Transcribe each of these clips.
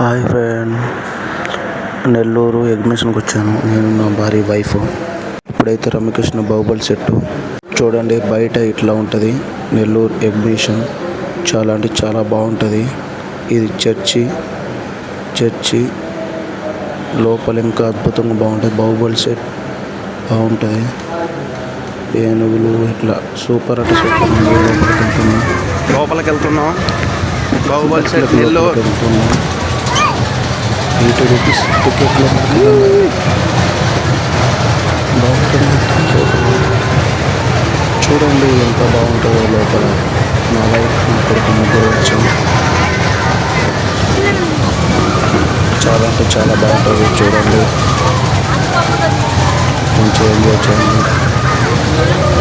Hi friend. Nellore ఎగ్జిబిషన్కి వచ్చాను. నేను నా భార్య వైఫ్. ఇప్పుడైతే రమ్యకృష్ణ బాహుబలి సెట్. చూడండి బయట ఇట్లా ఉంటుంది. నెల్లూరు ఎగ్జిబిషన్ చాలా అంటే చాలా బాగుంటుంది. ఇది చర్చి. చర్చి లోపల ఇంకా అద్భుతంగా బాగుంటుంది. బాహుబలి సెట్ బాగుంటుంది. ఏనుగులు ఇట్లా సూపర్ అంటే సూపర్ లోపలికి వెళ్తున్నాం. బాహుబలి సెట్ నెల్లూరు. వెళ్తున్నాం. ఎయిటీ రూపీస్ టికెట్లో బాగుంటుంది చూడండి ఎంత బాగుంటుందో లోపల నా లైఫ్ ఇక్కడికి ముగ్గురు వచ్చాం చాలా అంటే చాలా బాగుంటుంది చూడండి మంచిగా ఎంజాయ్ చేయండి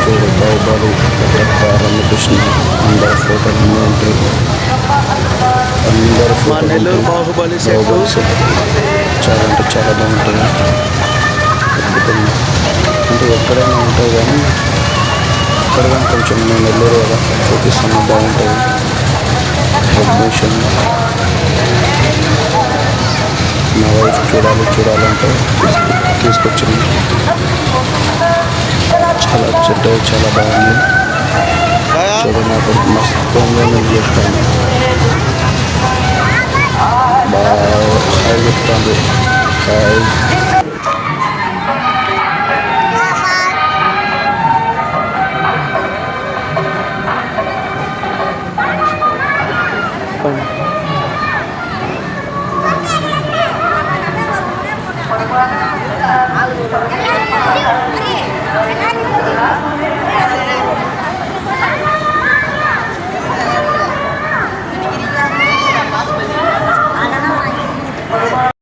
చూడు బాహుబలి కట్టప్ప రమకృష్ణ అందరి ఫోటోలు ఉంటాయి అందరు మా నెల్లూరు బాహుబలి సెట్. చాలా అంటే చాలా బాగుంటుంది. అంటే ఎక్కడైనా ఉంటాయి కానీ ఇక్కడ కానీ కొంచెం మేము నెల్లూరు కదా చూపిస్తాము బాగుంటుంది. ఎగ్జిబిషన్ నా వైఫ్ చూడాలి చూడాలంటే తీసుకొచ్చింది. చాలా చెడ్డ చాలా బాగుంది. చూడండి నాకు మస్తు నేను lagi terambil. Bye.